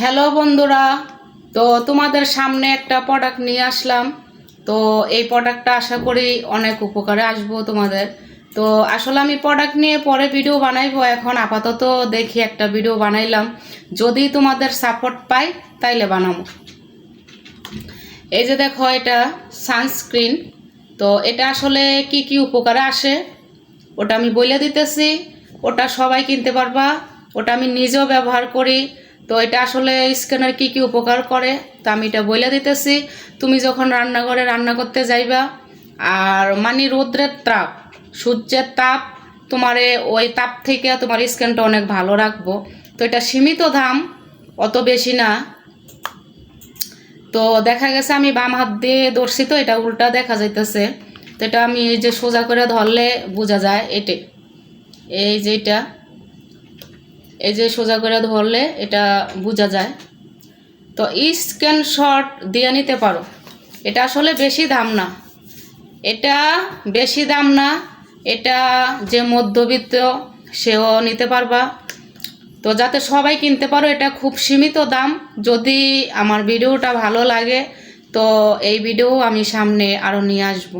Hello বন্ধুরা, তো তোমাদের সামনে একটা প্রোডাক্ট নিয়ে আসলাম। তো এই প্রোডাক্টটা আশা করি অনেক উপকারে আসব তোমাদের। তো আসলে আমি প্রোডাক্ট নিয়ে পরে ভিডিও বানাইবো, এখন আপাতত দেখি একটা ভিডিও বানাইলাম। যদি তোমাদের সাপোর্ট পাই, তাইলে বানাবো। এই যে দেখো, এটা সানস্ক্রিন তো এটা আসলে কি কি উপকারে আসে? ওটা আমি বলে দিতেছি। ওটা সবাই কিনতে পারবা। ওটা আমি নিজেও ব্যবহার করি। তো এটা আসলে স্কিনের কি কি উপকার করে তা আমি এটা বলে দিতেছি। তুমি যখন রান্নাঘরে রান্না করতে যাইবা, আর মানে রৌদ্রের তাপ, সূর্যের তাপ, তোমারে ওই তাপ থেকে তোমার স্ক্যানটা অনেক ভালো রাখব। তো এটা সীমিত দাম, অত বেশি না। তো দেখা গেছে আমি বাম হাত দিয়ে ধরছি তো, এটা উল্টা দেখা যাইতেছে। তো এটা আমি এই যে সোজা করে ধরলে বোঝা যায় এটে। এই যে এটা। এই যে সোজা করে ধরলে এটা বোঝা যায়। তো স্ক্রিনশট দিয়ে নিতে পারো। এটা আসলে বেশি দাম না। এটা বেশি দাম না। এটা যে মধ্যবিত্ত, সেও নিতে পারবা। তো যাতে সবাই কিনতে পারো, এটা খুব সীমিত দাম। যদি আমার ভিডিওটা ভালো লাগে, তো এই ভিডিও আমি সামনে আরও নিয়ে আসব।